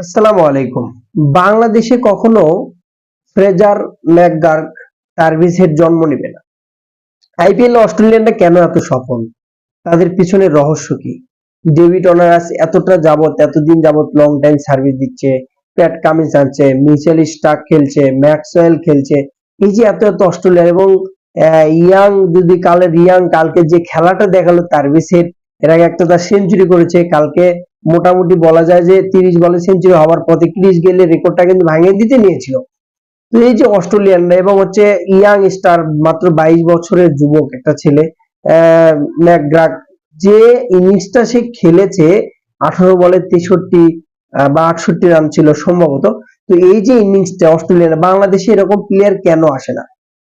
আসসালামু আলাইকুম। বাংলাদেশে কখনো ফ্রেজার ম্যাকগার্ক সার্ভিসের জন্ম নেবে না? আইপিএল অস্ট্রেলিয়ানরা কেন এত সফল? তাদের পিছনে রহস্য কি? ডেভিড অনারাস এতটা যাবত এতদিন যাবত লং টাইম সার্ভিস দিচ্ছে, প্যাট কামিন্স আনছে, মিচেল স্টাক খেলছে, ম্যাক্সওয়েল খেলছে। এই যে এত এত অস্ট্রেলিয়ান এবং ইয়াং, যদি কালের, ইয়াং, কালকে যে খেলাটা দেখাল সার্ভিসের এর আগে একটা তার সেঞ্চুরি করেছে, কালকে মোটামুটি বলা যায় যে তিরিশ বলে সেঞ্চুরি হওয়ার পথে ক্রিস গেলে রেকর্ডটা কিন্তু ভাঙিয়ে দিতে নিয়েছিল। তো এই যে অস্ট্রেলিয়ানরা এবং হচ্ছে ইয়াং স্টার মাত্র বাইশ বছরের যুবক একটা ছেলে যে ইনিংসটা সে খেলেছে, আঠারো বলে তেষট্টি বা আটষট্টি রান ছিল সম্ভবত। তো এই যে ইনিংসটা অস্ট্রেলিয়ান, বাংলাদেশে এরকম প্লেয়ার কেন আসে না?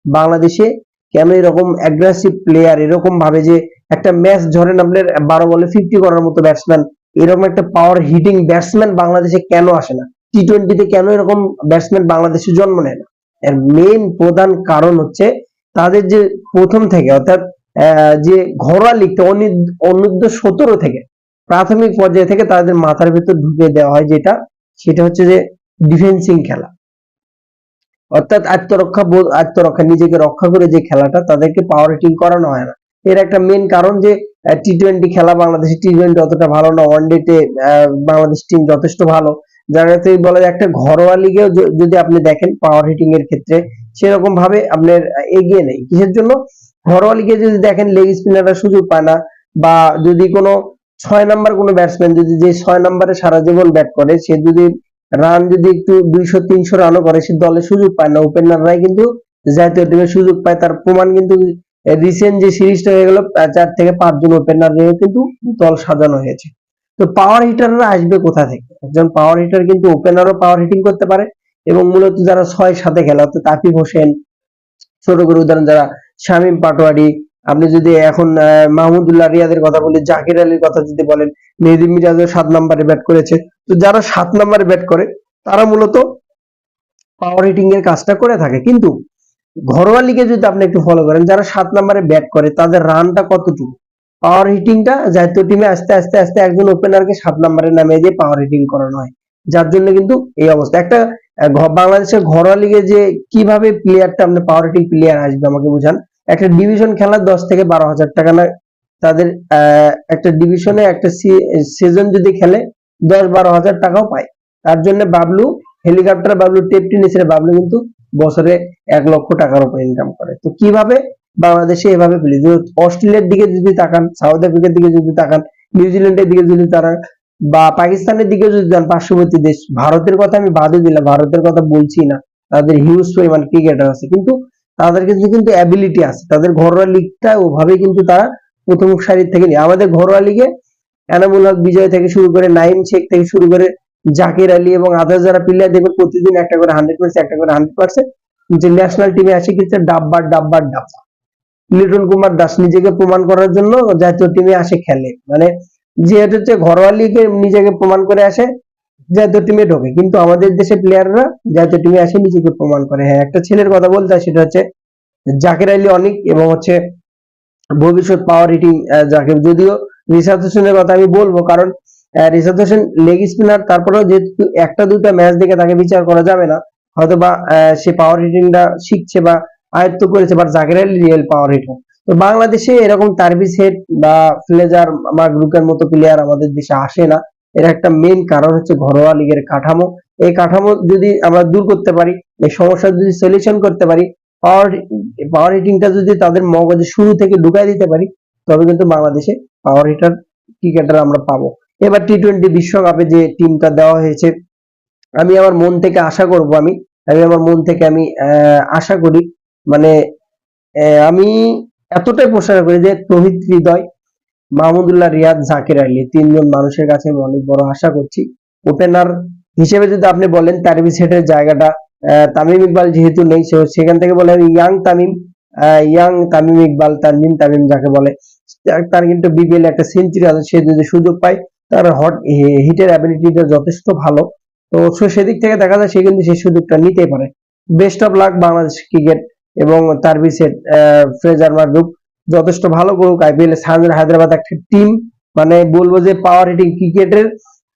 বাংলাদেশে কেন এরকম অ্যাগ্রেসিভ প্লেয়ার এরকম ভাবে যে একটা ম্যাচ ধরেন আপনার বারো বলে ফিফটি করার মতো ব্যাটসম্যান এরকম একটা পাওয়ার হিটিং ব্যাটসম্যান বাংলাদেশে কেন আসে না? টি টোয়েন্টিতে কেন এরকম ব্যাটসম্যান বাংলাদেশে জন্ম নেয় না? এর মেইন প্রধান কারণ হচ্ছে তাদের যে প্রথম থেকে, অর্থাৎ যে ঘরোয়া লিগটা অনূর্ধ্ব সতেরো থেকে, প্রাথমিক পর্যায়ে থেকে তাদের মাথার ভেতর ঢুকে দেওয়া হয় যেটা, সেটা হচ্ছে যে ডিফেন্সিং খেলা। অর্থাৎ আত্মরক্ষা আত্মরক্ষা, নিজেকে রক্ষা করে যে খেলাটা তাদেরকে পাওয়ার হিটিং করানো হয় না। এর একটা মেন কারণ যে টি টোয়েন্টি খেলা বাংলাদেশের টি টোয়েন্টি অতটা ভালো না ওয়ান ডেতে বাংলাদেশ টিম যথেষ্ট ভালো। যার বলা যায় একটা ঘরোয়া লিগেও যদি আপনি দেখেন পাওয়ার হিটিং এর ক্ষেত্রে, সেরকম ভাবে আপনার এগিয়ে নেই। কিসের জন্য? ঘরোয়া লিগে যদি দেখেন লেগ স্পিনাররা সুযোগ পায় না, বা যদি কোনো ছয় নাম্বার কোনো ব্যাটসম্যান যদি যে ছয় নাম্বারে সারা জীবন ব্যাট করে, সে যদি রান যদি একটু দুইশো, তিনশো রানও করে, সে দলে সুযোগ পায় না। ওপেনাররাই কিন্তু জাতীয় টিমে সুযোগ পায়, তার প্রমাণ কিন্তু রিসেন্ট যে সিরিজটা হয়ে গেল চার থেকে পাঁচজন ওপেনার নিয়ে কিন্তু দল সাজানো হয়েছে। তো পাওয়ার হিটাররা আসবে কোথা থেকে? একজন পাওয়ার হিটার কিন্তু ওপেনারও পাওয়ার হিটিং করতে পারে এবং মূলত যারা ছয় সাথে খেলা, অর্থাৎ তাকিব হোসেন, ছোট করে উদাহরণ, যারা শামীম পাটোয়ারি, আপনি যদি এখন মাহমুদুল্লাহ রিয়াদের কথা বলি, জাকির আলীর কথা যদি বলেন, মেহেদি মিরাজও সাত নম্বরে ব্যাট করেছে। তো যারা সাত নম্বরে ব্যাট করে, তারা মূলত পাওয়ার হিটিং এর কাজটা করে থাকে। কিন্তু ঘরোয়া লিগে যদি আপনি একটু ফলো করেন, যারা সাত নম্বরে ব্যাট করে, তাদের রানটা কতটুকু? পাওয়ার হিটিংটা জাতীয় টিমে আস্তে আস্তে আস্তে একজন ওপেনারকে সাত নম্বরে নামিয়ে দিয়ে পাওয়ার হিটিং করানো হয়। যার জন্য কিন্তু এই অবস্থা। একটা বাংলাদেশের ঘরোয়া লিগে যে কীভাবে প্লেয়ারটা আপনি পাওয়ার হিটিং প্লেয়ার আসবে আমাকে বুঝান। একটা ডিভিশন খেলা দশ থেকে বারো হাজার টাকা না, তাদের একটা ডিভিশনে একটা সিজন যদি খেলে দশ বারো হাজার টাকাও পায়। তার জন্য বাবলু হেলিকপ্টার বাবলু টেপ টেনিসের বাবলু কিন্তু বছরে এক লক্ষ টাকার উপর ইনকাম করে। তো কীভাবে বাংলাদেশে এভাবে ফেলি? অস্ট্রেলিয়ার দিকে যদি তাকান, সাউথ আফ্রিকার দিকে যদি তাকান নিউজিল্যান্ডের দিকে যদি তারা, বা পাকিস্তানের দিকে যদি যান পার্শ্ববর্তী দেশ, ভারতের কথা আমি বাদে দিলাম, ভারতের কথা বলছি না। তাদের হিউজ পরিমাণ ক্রিকেটার আছে। কিন্তু তাদের কাছে কিন্তু অ্যাবিলিটি আছে। তাদের ঘরোয়া লিগটা ওভাবে কিন্তু তারা প্রথম সারির থেকে নিয়ে। আমাদের ঘরোয়া লিগে এনামুল হক বিজয় থেকে শুরু করে নাইম শেখ থেকে শুরু করে জাকির আলী এবং আদার যারা প্লেয়ার দেখবেন প্রতিদিন একটা করে হান্ড্রেড পার্সেন্ট একটা করে হান্ড্রেড পার্সেন্ট যে ন্যাশনাল টিমে আসে কিন্তু ডাব্বার ডাব্বার, ডাব্বা। লিটন কুমার দাস নিজেকে প্রমাণ করার জন্য জাতীয় টিমে আসে খেলে। মানে যেহেতু হচ্ছে ঘরোয়া লিগে নিজেকে প্রমাণ করে আসে, জাতীয় টিমে ঢোকে। কিন্তু আমাদের দেশে প্লেয়াররা জাতীয় টিমে আসে নিজেকে প্রমাণ করে। হ্যাঁ একটা ছেলের কথা বলতে সেটা হচ্ছে জাকির আলী অনেক এবং হচ্ছে ভবিষ্যৎ পাওয়ার হিটিং জাকির। যদিও রিসাদ হোসেনের কথা আমি বলব, কারণ রিসাদ হোসেন লেগ স্পিনার, তারপরেও যেহেতু একটা দুটা ম্যাচ দেখে তাকে বিচার করা যাবে না হয়তো বা সে পাওয়ার হিটিংটা শিখছে বা আয়ত্ত করেছে বা জাকির রিয়েল পাওয়ার হিটার তো বাংলাদেশে এরকম তারবিস হেড বা ফ্লেজার বা গ্রুপের মতো প্লেয়ার আমাদের দেশে আসে না। এর একটা মেন কারণ হচ্ছে ঘরোয়া লিগের কাঠামো। এই কাঠামো যদি আমরা দূর করতে পারি, এই সমস্যা যদি সলিউশন করতে পারি পাওয়ার পাওয়ার হিটিংটা যদি তাদের মগজে শুরু থেকে ঢুকাই দিতে পারি, তবে কিন্তু বাংলাদেশে পাওয়ার হিটার ক্রিকেটার আমরা পাবো। এবার টি টোয়েন্টি বিশ্বকাপে যে টিমটা দেওয়া হয়েছে, আমি আমার মন থেকে আশা করব আমি আমি আমার মন থেকে আমি আশা করি মানে আমি এতটাই প্রশংসা করি যে তহিদ হৃদয়, মাহমুদুল্লাহ রিয়াদ জাকির আলী, তিনজন মানুষের কাছে আমি অনেক বড় আশা করছি। ওপেনার হিসেবে যদি আপনি বলেন তারবি সেটের জায়গাটা তামিম ইকবাল যেহেতু নেই সেখান থেকে বলে ইয়াং তামিম ইয়াং তামিম ইকবাল তানজিম তামিম যাকে বলে, তার কিন্তু বিপিএল একটা সেঞ্চুরি আছে, সে যদি সুযোগ পায় তার হট হিটের অ্যাবিলিটিটা যথেষ্ট ভালো। তো সেদিক থেকে দেখা যায় সে কিন্তু সেই সুযোগটা নিতে পারে। Best of luck Bangladesh cricket এবং তার বিসেট ফ্রেজার মার্দুক যথেষ্ট ভালো করুক। আইপিএল সানরাইজার হায়দ্রাবাদ একটা টিম মানে বলব যে পাওয়ার হিটিং ক্রিকেটের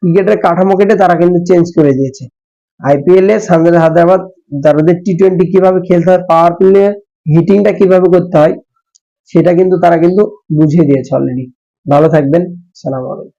ক্রিকেটের কাঠামো কেটে তারা কিন্তু চেঞ্জ করে দিয়েছে। আইপিএল এ সানরাইজার্স হায়দ্রাবাদ যাদের টি টোয়েন্টি কীভাবে খেলতে হয় পাওয়ার প্লে হিটিংটা কীভাবে করতে হয়, সেটা কিন্তু তারা কিন্তু বুঝিয়ে দিয়েছে অলরেডি ভালো থাকবেন, সালাম আলাইকুম।